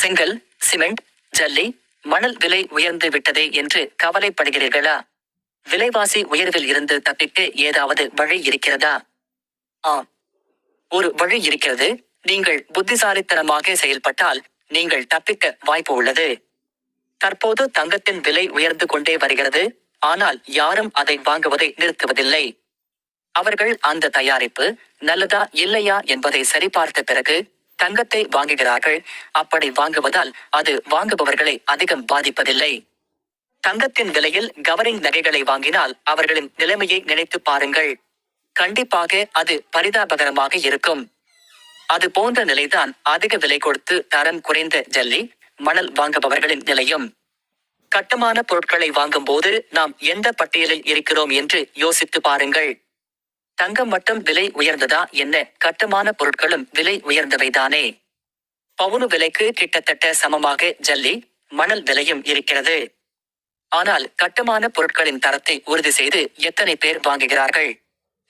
செங்கல் சிமெண்ட் ஜல்லி மணல் விலை உயர்ந்து விட்டதே என்று கவலைப்படுகிறீர்களா? விலைவாசி உயர்வில் இருந்து தப்பிக்க ஏதாவது வழி இருக்கிறதா? ஆம். ஒரு வழி இருக்கிறது. நீங்கள் புத்திசாலித்தனமாக செயல்பட்டால் நீங்கள் தப்பிக்க வாய்ப்பு உள்ளது. தற்போது தங்கத்தின் விலை உயர்ந்து கொண்டே வருகிறது. ஆனால் யாரும் அதை வாங்குவதை நிறுத்துவதில்லை. அவர்கள் அந்த தயாரிப்பு நல்லதா இல்லையா என்பதை சரிபார்த்த பிறகு தங்கத்தை வாங்குகிறார்கள். அப்படி வாங்குவதால் அது வாங்குபவர்களை அதிகம் பாதிப்பதில்லை. தங்கத்தின் விலையில் கவரிங் நகைகளை வாங்கினால் அவர்களின் நிலைமையை நினைத்து பாருங்கள். கண்டிப்பாக அது பரிதாபகரமாக இருக்கும். அது போன்ற நிலைதான் அதிக விலை கொடுத்து தரம் குறைந்த ஜல்லி மணல் வாங்குபவர்களின் நிலையும். கட்டுமான பொருட்களை வாங்கும்போது நாம் எந்த பட்டியலில் இருக்கிறோம் என்று யோசித்து பாருங்கள். தங்கம் மட்டும் விலை உயர்ந்ததா என்ன? கட்டுமான பொருட்களும் விலை உயர்ந்தவைதானே பவுனு விலைக்கு கிட்டத்தட்ட சமமாக ஜல்லி மணல் விலையும் இருக்கிறது. ஆனால் கட்டுமான பொருட்களின் தரத்தை உறுதி செய்து எத்தனை பேர் வாங்குகிறார்கள்?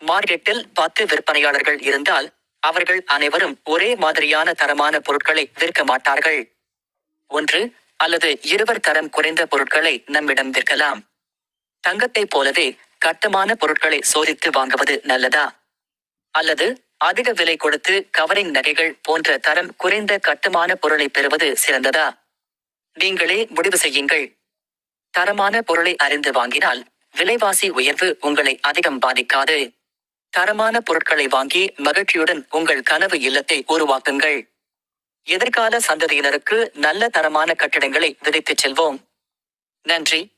மார்க்கெட்டில் பத்து விற்பனையாளர்கள் இருந்தால் அவர்கள் அனைவரும் ஒரே மாதிரியான தரமான பொருட்களை விற்க மாட்டார்கள். ஒன்று அல்லது இருவர் தரம் குறைந்த பொருட்களை நம்மிடம் விற்கலாம். தங்கத்தைப் போலவே கட்டுமான பொருட்களை சோதித்து வாங்குவது நல்லதா? அல்லது அதிக விலை கொடுத்து கவரிங் நகைகள் போன்ற தரம் குறைந்த கட்டுமான பொருளை பெறுவது சிறந்ததா? நீங்களே முடிவு செய்யுங்கள். தரமான பொருளை அறிந்து வாங்கினால் விலைவாசி உயர்வு உங்களை அதிகம் பாதிக்காது. தரமான பொருட்களை வாங்கி மகிழ்ச்சியுடன் உங்கள் கனவு இல்லத்தை உருவாக்குங்கள். எதிர்கால சந்ததியினருக்கு நல்ல தரமான கட்டிடங்களை விதைத்துச் செல்வோம். நன்றி.